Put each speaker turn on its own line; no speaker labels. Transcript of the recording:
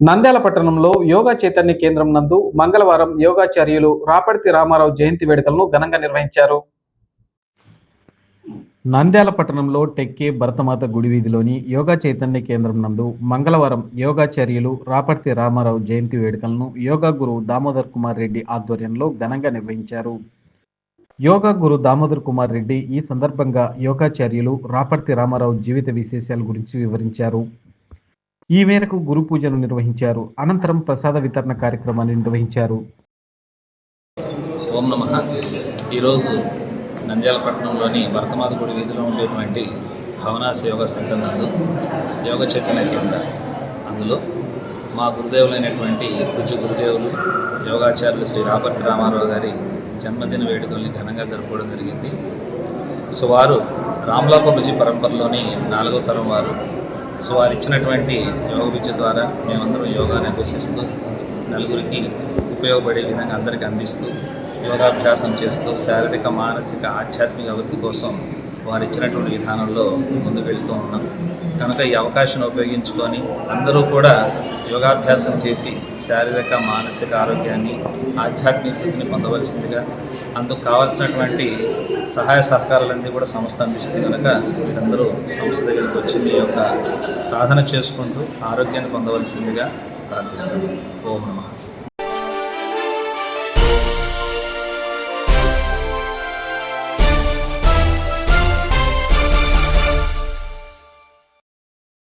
నంద్యాల పట్టణంలో యోగా చైతన్య కేంద్రం నందు మంగళవారం యోగాచార్యులు రాపర్తి రామారావు జయంతి వేడుకలను ఘనంగా నిర్వహించారు. నంద్యాల పట్టణంలో టెక్కే భరతమాత గుడి వీధిలోని యోగా చైతన్య కేంద్రం నందు మంగళవారం యోగాచార్యులు రాపర్తి రామారావు జయంతి వేడుకలను యోగా గురు దామోదర్ కుమార్ రెడ్డి ఆధ్వర్యంలో ఘనంగా నిర్వహించారు. యోగా గురు దామోదర్ కుమార్ రెడ్డి ఈ సందర్భంగా యోగాచార్యులు రాపర్తి రామారావు జీవిత విశేషాల గురించి వివరించారు. ఈ మేరకు గురు పూజను నిర్వహించారు. అనంతరం ప్రసాద వితరణ కార్యక్రమాన్ని నిర్వహించారు.
ఓం నమ. ఈరోజు నంద్యాలపట్నంలోని భరతమాతగుడి వీధిలో ఉండేటువంటి భవనాశ యోగ సెంటర్ నందు యోగ చైతన్య కేంద్ర అందులో మా గురుదేవులైనటువంటి పూజ గురుదేవులు యోగాచార్యులు శ్రీ రాబర్ట్ రామారావు గారి జన్మదిన వేడుకల్ని ఘనంగా జరుపుకోవడం జరిగింది. సో వారు రామ్లాప రుచి పరంపరలోని నాలుగో తరం వారు సో వారు ఇచ్చినటువంటి యోగ విద్య ద్వారా మేమందరం యోగాని అభ్యసిస్తూ నలుగురికి ఉపయోగపడే విధంగా అందరికీ అందిస్తూ యోగాభ్యాసం చేస్తూ శారీరక మానసిక ఆధ్యాత్మిక అభివృద్ధి కోసం వారు ఇచ్చినటువంటి విధానంలో ముందుకు వెళుతూ ఉన్నాం. కనుక ఈ అవకాశం ఉపయోగించుకొని అందరూ కూడా యోగాభ్యాసం చేసి శారీరక మానసిక ఆరోగ్యాన్ని ఆధ్యాత్మిక వృద్ధిని పొందవలసిందిగా అందుకు కావాల్సినటువంటి సహాయ సహకారాలన్నీ కూడా సంస్థ అందిస్తుంది కనుక మీరందరూ సంస్థ దగ్గరికి వచ్చి మీ యొక్క సాధన చేసుకుంటూ ఆరోగ్యాన్ని పొందవలసిందిగా ప్రార్థిస్తున్నాను ఓం నమ.